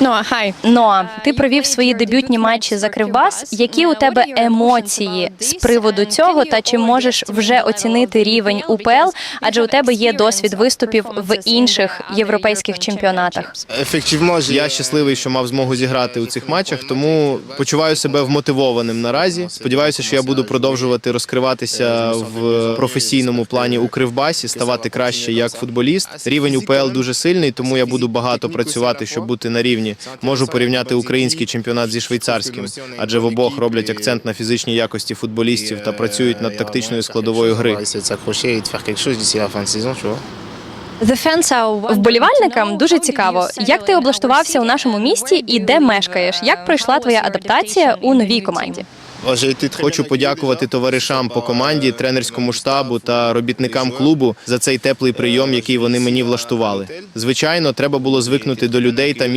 Ноа, хай. Ноа, ти провів свої дебютні матчі за Кривбас. Які у тебе емоції з приводу цього? Та чи можеш вже оцінити рівень УПЛ? Адже у тебе є досвід виступів в інших європейських чемпіонатах. Я щасливий, що мав змогу зіграти у цих матчах, тому почуваю себе вмотивованим наразі. Сподіваюся, що я буду продовжувати розкриватися в професійному плані у Кривбасі, ставати краще як футболіст. Рівень УПЛ дуже сильний, тому я буду багато працювати, щоб бути на рівні. Можу порівняти український чемпіонат зі швейцарським, адже в обох роблять акцент на фізичній якості футболістів та працюють над тактичною складовою гри. Вболівальникам дуже цікаво, як ти облаштувався у нашому місті і де мешкаєш? Як пройшла твоя адаптація у новій команді? Хочу подякувати товаришам по команді, тренерському штабу та робітникам клубу за цей теплий прийом, який вони мені влаштували. Звичайно, треба було звикнути до людей та міст.